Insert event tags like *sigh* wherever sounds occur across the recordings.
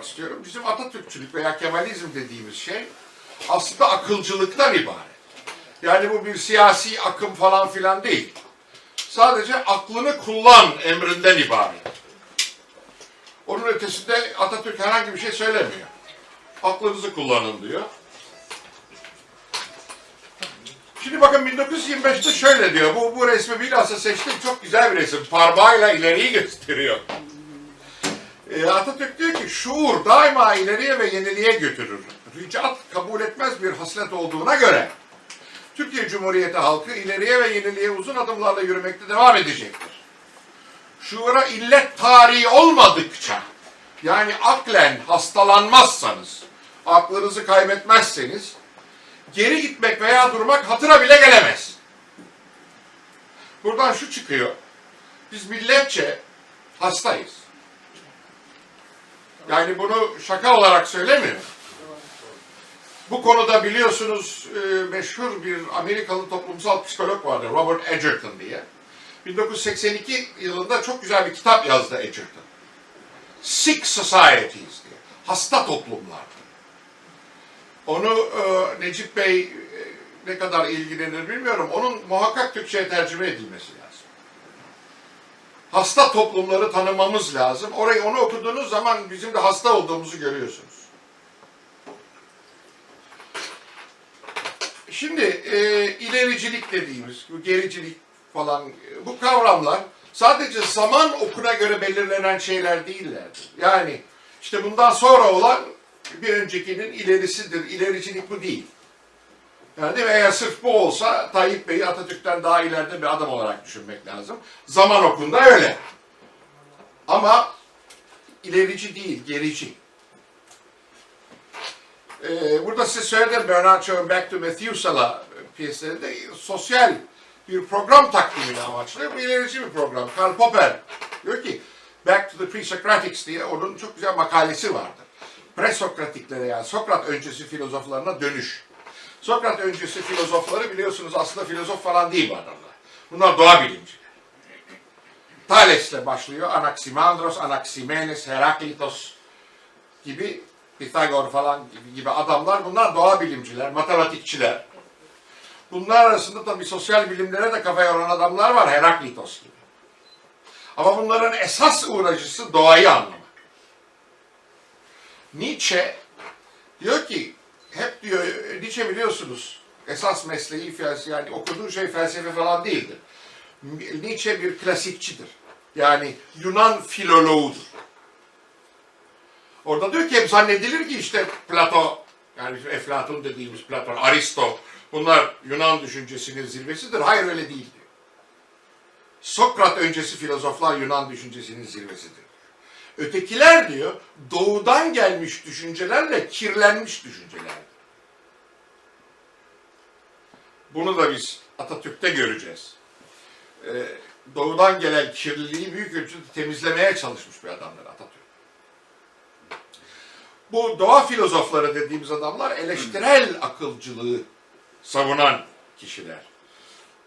vurgulamak istiyorum. Bizim Atatürkçülük veya Kemalizm dediğimiz şey aslında akılcılıktan ibaret. Yani bu bir siyasi akım falan filan değil. Sadece aklını kullan emrinden ibaret. Onun ötesinde Atatürk herhangi bir şey söylemiyor. Aklınızı kullanın diyor. Şimdi bakın 1925'te şöyle diyor. Bu, bu resmi bilhassa seçtim. Çok güzel bir resim. Parmağıyla ileriyi gösteriyor. Ee, Atatürk diyor ki şuur daima ileriye ve yeniliğe götürür. Ricat kabul etmez bir haslet olduğuna göre Türkiye Cumhuriyeti halkı ileriye ve yeniliğe uzun adımlarla yürümekte devam edecektir. Şuura illet tarihi olmadıkça yani aklen hastalanmazsanız, aklınızı kaybetmezseniz geri gitmek veya durmak hatıra bile gelemez. Buradan şu çıkıyor. Biz milletçe hastayız. Yani bunu şaka olarak söylemiyorum. Bu konuda biliyorsunuz e, meşhur bir Amerikalı toplumsal psikolog vardı Robert Edgerton diye. 1982 yılında çok güzel bir kitap yazdı Edgerton. Sick Societies diye. Hasta toplumlar. Onu e, Necip Bey e, ne kadar ilgilenir bilmiyorum. Onun muhakkak Türkçe'ye tercüme edilmesi lazım. Hasta toplumları tanımamız lazım. Orayı onu okuduğunuz zaman bizim de hasta olduğumuzu görüyorsunuz. Şimdi e, ilericilik dediğimiz, bu gericilik falan e, bu kavramlar sadece zaman okuna göre belirlenen şeyler değillerdir. Yani işte bundan sonra olan bir öncekinin ilerisidir. İlericilik bu değil. Yani değil mi? Eğer sırf bu olsa Tayyip Bey'i Atatürk'ten daha ileride bir adam olarak düşünmek lazım. Zaman okunda öyle. Ama ilerici değil, gerici. Ee, burada size söyledim Bernard Shaw'ın Back to Methuselah piyeslerinde sosyal bir program takdimini amaçlıyor. Bu ilerici bir program. Karl Popper diyor ki Back to the Pre-Socratics diye onun çok güzel makalesi vardır. Presokratiklere yani Sokrat öncesi filozoflarına dönüş. Sokrat öncesi filozofları biliyorsunuz aslında filozof falan değil bu adamlar. Bunlar doğa bilimciler. Thales'le başlıyor. Anaximandros, Anaximenes, Heraklitos gibi Pisagor falan gibi, gibi adamlar. Bunlar doğa bilimciler, matematikçiler. Bunlar arasında tabii sosyal bilimlere de kafa yoran adamlar var. Heraklitos gibi. Ama bunların esas uğraşısı doğayı anlamak. Nietzsche diyor ki, hep diyor, Nietzsche biliyorsunuz, esas mesleği felsefe, yani okuduğu şey felsefe falan değildir. Nietzsche bir klasikçidir. Yani Yunan filoloğudur. Orada diyor ki hep zannedilir ki işte Plato, yani Eflatun dediğimiz Platon, Aristo, bunlar Yunan düşüncesinin zirvesidir. Hayır öyle değil. Sokrat öncesi filozoflar Yunan düşüncesinin zirvesidir. Ötekiler diyor, doğudan gelmiş düşüncelerle kirlenmiş düşüncelerdir. Bunu da biz Atatürk'te göreceğiz. Ee, doğudan gelen kirliliği büyük ölçüde temizlemeye çalışmış bir adamdır Atatürk. Bu doğa filozofları dediğimiz adamlar eleştirel akılcılığı savunan kişiler.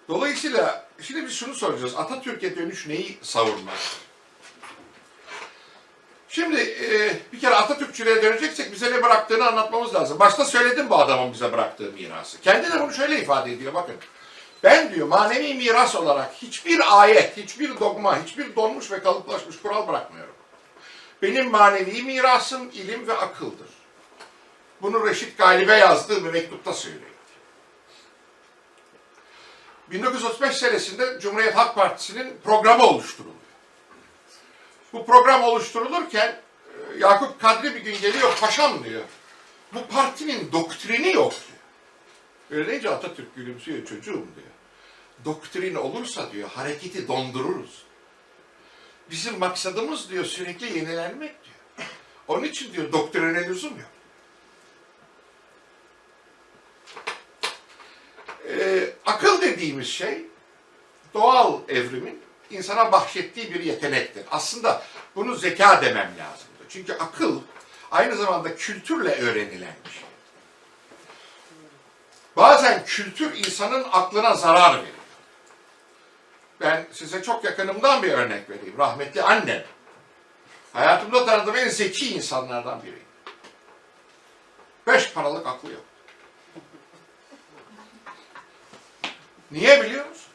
Dolayısıyla şimdi biz şunu soracağız. Atatürk'e dönüş neyi savunmak? Şimdi e, bir kere Atatürkçülüğe döneceksek bize ne bıraktığını anlatmamız lazım. Başta söyledim bu adamın bize bıraktığı mirası. Kendi de bunu şöyle ifade ediyor bakın. Ben diyor manevi miras olarak hiçbir ayet, hiçbir dogma, hiçbir donmuş ve kalıplaşmış kural bırakmıyorum. Benim manevi mirasım ilim ve akıldır. Bunu Reşit Galip'e yazdığı bir mektupta söylüyor. 1935 senesinde Cumhuriyet Halk Partisi'nin programı oluşturuluyor. Bu program oluşturulurken e, Yakup Kadri bir gün geliyor, paşam diyor. Bu partinin doktrini yok diyor. Öyle deyince Atatürk gülümsüyor çocuğum diyor. Doktrin olursa diyor hareketi dondururuz. Bizim maksadımız diyor sürekli yenilenmek diyor. Onun için diyor doktrine lüzum yok. Ee, akıl dediğimiz şey doğal evrimin insana bahşettiği bir yetenektir. Aslında bunu zeka demem lazımdı. Çünkü akıl aynı zamanda kültürle öğrenilen bir şey. Bazen kültür insanın aklına zarar verir. Ben size çok yakınımdan bir örnek vereyim. Rahmetli annem. Hayatımda tanıdığım en zeki insanlardan biriydi. Beş paralık aklı yok. Niye biliyor musunuz?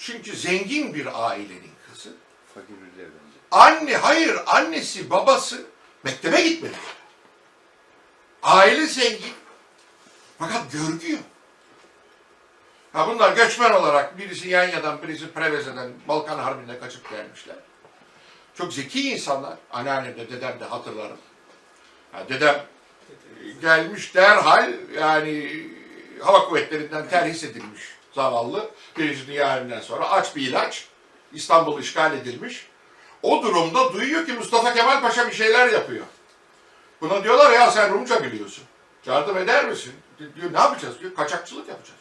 Çünkü zengin bir ailenin kızı. Fakir bir evlendi. Anne, hayır annesi, babası mektebe gitmedi. Aile zengin. Fakat görgü yok. Ha bunlar göçmen olarak birisi Yanya'dan, birisi Preveze'den Balkan Harbi'nde kaçıp gelmişler. Çok zeki insanlar. Anneannem de dedem de hatırlarım. Ha, dedem e, gelmiş derhal yani hava kuvvetlerinden terhis edilmiş zavallı. Birinci Dünya Harbi'nden sonra aç bir ilaç. İstanbul işgal edilmiş. O durumda duyuyor ki Mustafa Kemal Paşa bir şeyler yapıyor. Buna diyorlar ya sen Rumca biliyorsun. Yardım eder misin? Diyor ne yapacağız? Diyor kaçakçılık yapacağız.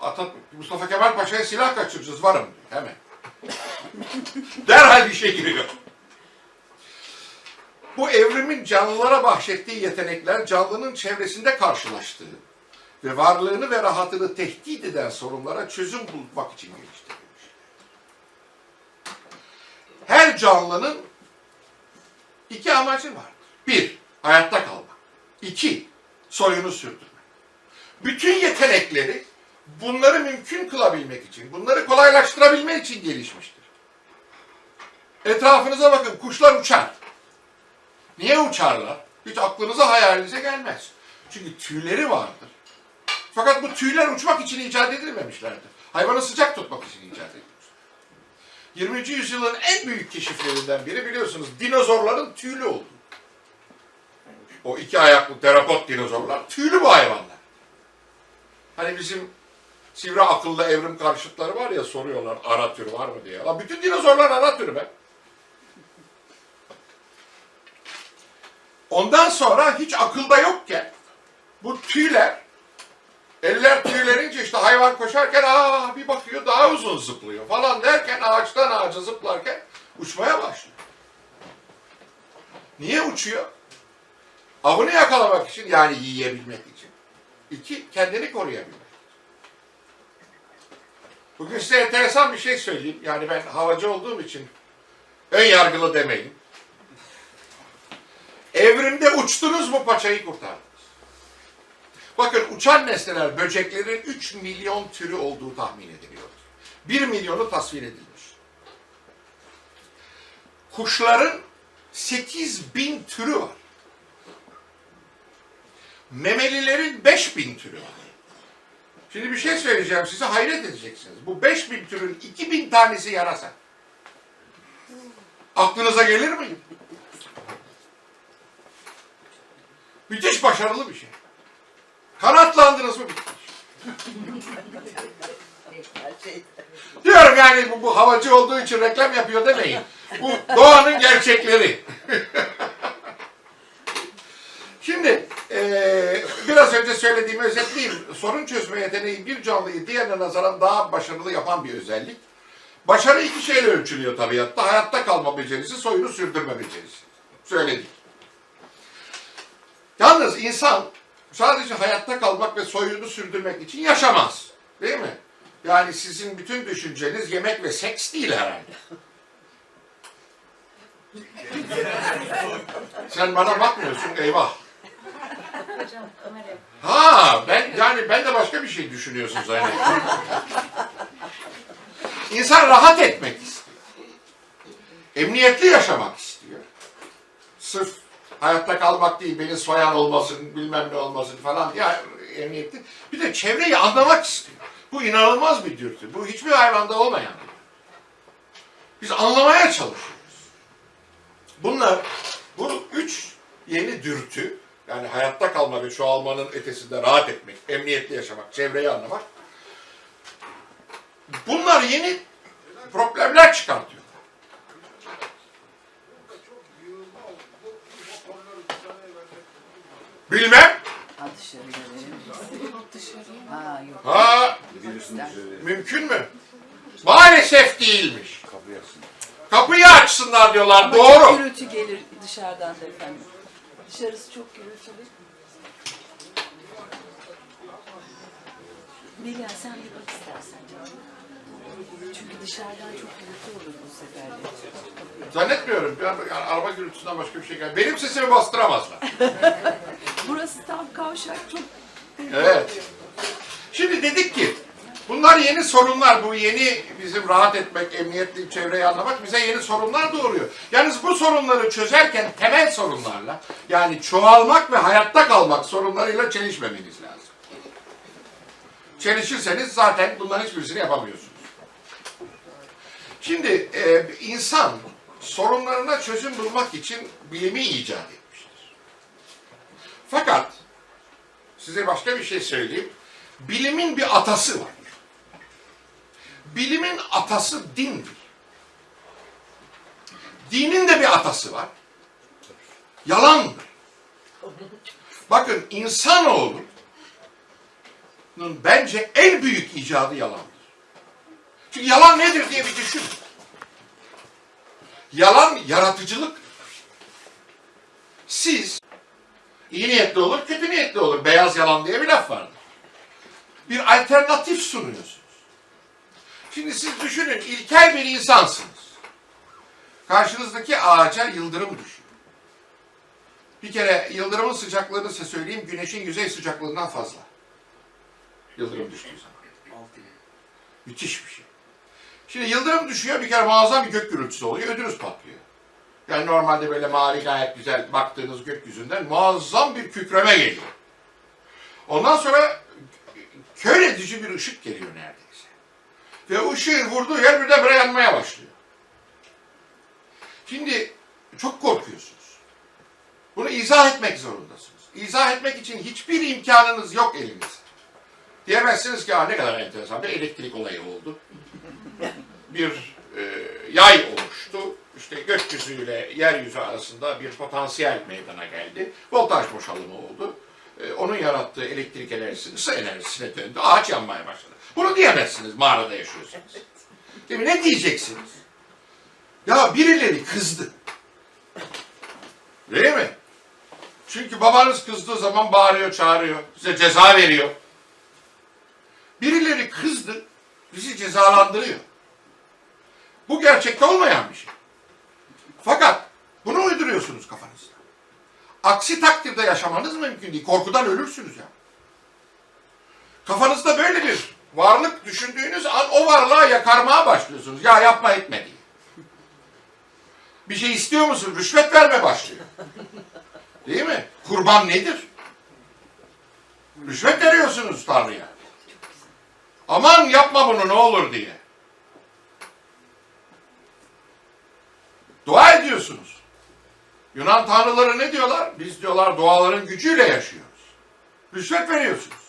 Atatürk, Mustafa Kemal Paşa'ya silah kaçıracağız varım diyor hemen. *laughs* Derhal bir şey giriyor. Bu evrimin canlılara bahşettiği yetenekler canlının çevresinde karşılaştığı ve varlığını ve rahatını tehdit eden sorunlara çözüm bulmak için geliştirilmiş. Her canlının iki amacı vardır. Bir, hayatta kalmak. İki, soyunu sürdürmek. Bütün yetenekleri bunları mümkün kılabilmek için, bunları kolaylaştırabilmek için gelişmiştir. Etrafınıza bakın, kuşlar uçar. Niye uçarlar? Hiç aklınıza hayalinize gelmez. Çünkü tüyleri vardır. Fakat bu tüyler uçmak için icat edilmemişlerdir. Hayvanı sıcak tutmak için icat edilmiş. 20. yüzyılın en büyük keşiflerinden biri biliyorsunuz dinozorların tüylü olduğu. O iki ayaklı terapot dinozorlar tüylü bu hayvanlar. Hani bizim sivri akıllı evrim karşıtları var ya soruyorlar ara tür var mı diye. Lan bütün dinozorlar ara tür be. Ondan sonra hiç akılda yokken bu tüyler eller tüylerince işte hayvan koşarken aa bir bakıyor daha uzun zıplıyor falan derken ağaçtan ağaca zıplarken uçmaya başlıyor. Niye uçuyor? Avını yakalamak için yani yiyebilmek için. İki, kendini koruyabilmek. Bugün size enteresan bir şey söyleyeyim. Yani ben havacı olduğum için ön yargılı demeyin. Evrimde uçtunuz mu paçayı kurtardınız. Bakın uçan nesneler, böceklerin 3 milyon türü olduğu tahmin ediliyor. 1 milyonu tasvir edilmiş. Kuşların 8 bin türü var. Memelilerin 5 bin türü var. Şimdi bir şey söyleyeceğim size hayret edeceksiniz. Bu 5 bin türün 2 bin tanesi yarasa. Aklınıza gelir mi? Müthiş başarılı bir şey. Kanatlandınız mı. Diyorum yani bu, bu havacı olduğu için reklam yapıyor demeyin. Bu doğanın gerçekleri. *laughs* Şimdi eee, biraz önce söylediğimi özetleyeyim. Sorun çözme yeteneği bir canlıyı diğerine nazaran daha başarılı yapan bir özellik. Başarı iki şeyle ölçülüyor tabiatta. Hayatta kalma becerisi, soyunu sürdürme becerisi. Söyledik. Yalnız insan sadece hayatta kalmak ve soyunu sürdürmek için yaşamaz. Değil mi? Yani sizin bütün düşünceniz yemek ve seks değil herhalde. Sen bana bakmıyorsun eyvah. Ha ben yani ben de başka bir şey düşünüyorsun zannettim. İnsan rahat etmek istiyor. Emniyetli yaşamak istiyor. Sırf hayatta kalmak değil, beni soyan olmasın, bilmem ne olmasın falan diye emniyetli. Bir de çevreyi anlamak. Bu inanılmaz bir dürtü. Bu hiçbir hayvanda olmayan. Biz anlamaya çalışıyoruz. Bunlar, bu üç yeni dürtü, yani hayatta kalma ve çoğalmanın ötesinde rahat etmek, emniyetli yaşamak, çevreyi anlamak. Bunlar yeni problemler çıkartıyor. Bilmem. Ha verelim. Dışarıya. Ha yok. Ha, mümkün mü? Maalesef değilmiş. kapı yaksın. Kapıyı açsınlar diyorlar. Ama çok Doğru. gürültü gelir dışarıdan da efendim. Dışarısı çok gürültülü. Melia sen bir bak istersen canım. Çünkü dışarıdan çok gürültü olur bu sefer de. Zannetmiyorum. Yani araba gürültüsünden başka bir şey gelmiyor. Benim sesimi bastıramazlar. *laughs* Burası tam kavşak çok Evet. Şimdi dedik ki bunlar yeni sorunlar. Bu yeni bizim rahat etmek, emniyetli çevreyi anlamak bize yeni sorunlar doğuruyor. Yalnız bu sorunları çözerken temel sorunlarla yani çoğalmak ve hayatta kalmak sorunlarıyla çelişmemeniz lazım. Çelişirseniz zaten bunların hiçbirisini yapamıyorsunuz. Şimdi e, insan sorunlarına çözüm bulmak için bilimi icat etmiştir. Fakat size başka bir şey söyleyeyim. Bilimin bir atası var. Bilimin atası dindir. Dinin de bir atası var. Yalandır. Bakın insanoğlunun bence en büyük icadı yalandır. Çünkü yalan nedir diye bir düşün. Yalan yaratıcılık. Siz İyi niyetli olur, kötü niyetli olur. Beyaz yalan diye bir laf vardır. Bir alternatif sunuyorsunuz. Şimdi siz düşünün, ilkel bir insansınız. Karşınızdaki ağaca yıldırım düşüyor. Bir kere yıldırımın sıcaklığını size söyleyeyim, güneşin yüzey sıcaklığından fazla. Yıldırım düştüğü zaman. Müthiş bir şey. Şimdi yıldırım düşüyor, bir kere muazzam bir gök gürültüsü oluyor, ödünüz patlıyor. Yani normalde böyle mavi gayet güzel baktığınız gökyüzünden muazzam bir kükreme geliyor. Ondan sonra kör edici bir ışık geliyor neredeyse. Ve o vurduğu yer birdenbire yanmaya başlıyor. Şimdi çok korkuyorsunuz. Bunu izah etmek zorundasınız. İzah etmek için hiçbir imkanınız yok elinizde. Diyemezsiniz ki "Aa, ne kadar enteresan bir elektrik olayı oldu. Bir e, yay oluştu. İşte gökyüzüyle yeryüzü arasında bir potansiyel meydana geldi. Voltaj boşalımı oldu. E, onun yarattığı elektrik enerjisi ısı enerjisine döndü. Ağaç yanmaya başladı. Bunu diyemezsiniz mağarada yaşıyorsunuz. Değil mi? Ne diyeceksiniz? Ya birileri kızdı. Değil mi? Çünkü babanız kızdığı zaman bağırıyor, çağırıyor. Size ceza veriyor. Birileri kızdı, bizi cezalandırıyor. Bu gerçekte olmayan bir şey. Fakat bunu uyduruyorsunuz kafanızda. Aksi takdirde yaşamanız mümkün değil. Korkudan ölürsünüz ya. Kafanızda böyle bir varlık düşündüğünüz an o varlığa yakarmaya başlıyorsunuz. Ya yapma etme diye. Bir şey istiyor musun? Rüşvet verme başlıyor. Değil mi? Kurban nedir? Rüşvet veriyorsunuz Tanrı'ya. Aman yapma bunu ne olur diye. Dua ediyorsunuz. Yunan tanrıları ne diyorlar? Biz diyorlar duaların gücüyle yaşıyoruz. Rüşvet veriyorsunuz.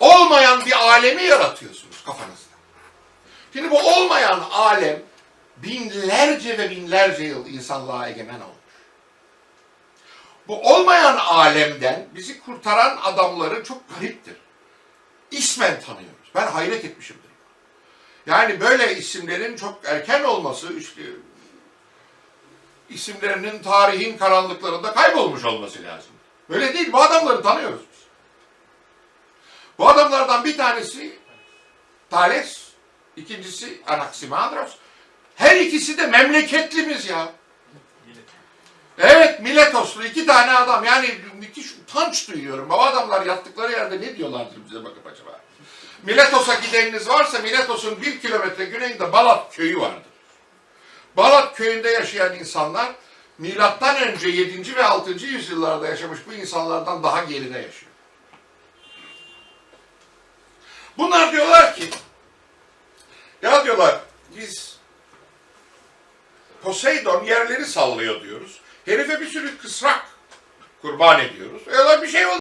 Olmayan bir alemi yaratıyorsunuz kafanızda. Şimdi bu olmayan alem binlerce ve binlerce yıl insanlığa egemen olmuş. Bu olmayan alemden bizi kurtaran adamları çok gariptir. İsmen tanıyoruz. Ben hayret etmişimdir. Yani böyle isimlerin çok erken olması, işte isimlerinin tarihin karanlıklarında kaybolmuş olması lazım. Böyle değil, bu adamları tanıyoruz biz. Bu adamlardan bir tanesi Thales, ikincisi Anaximandros. Her ikisi de memleketlimiz ya. Evet, Miletoslu iki tane adam. Yani müthiş utanç duyuyorum. Bu adamlar yattıkları yerde ne diyorlardır bize bakıp acaba? Miletos'a gideniniz varsa Miletos'un bir kilometre güneyinde Balat köyü vardır. Balat köyünde yaşayan insanlar milattan önce 7. ve 6. yüzyıllarda yaşamış bu insanlardan daha geride yaşıyor. Bunlar diyorlar ki ya diyorlar biz Poseidon yerleri sallıyor diyoruz. Herife bir sürü kısrak kurban ediyoruz. Öyle bir şey oldu.